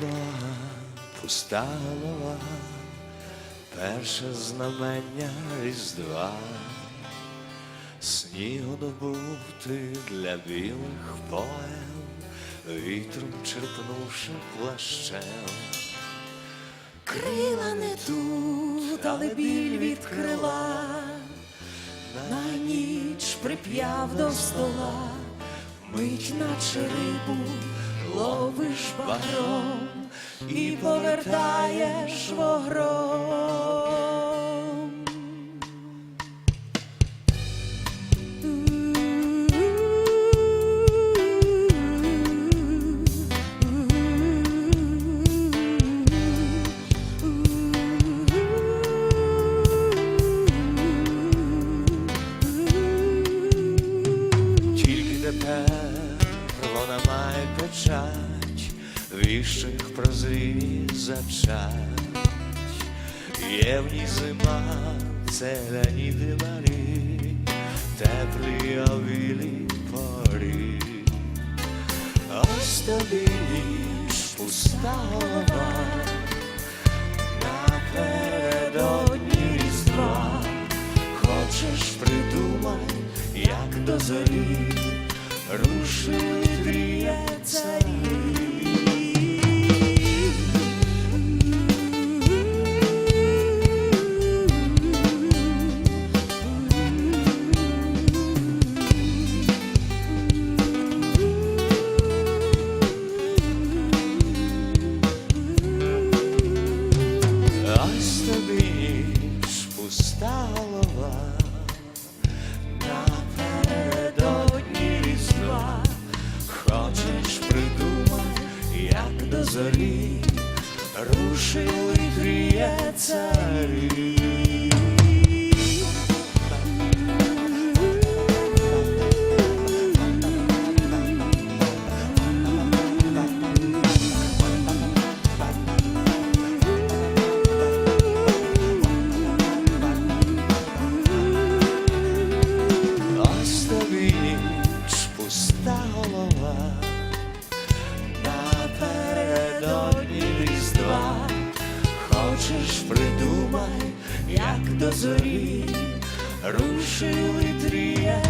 Бога пуста голова, перше знамення Різдва, снігу добути для білих поем, вітром черпнувши плащем. Крила не тут, але біль від крила, на ніч прип'яв до стола, мить наче рибу ловиш багром і повертаєш вогром. Тепер вона має печать, віщих прозрі зачать. Є в ній зима, це Леоніди Марі, теплі овілі порі. Ось тобі ніч пуста голова, напередодні різдва. Хочеш придумай, як до зорі рушили тріє царі. Тобі зорі рушили тріє царі. Ж придумай, як до зорі рушили тріє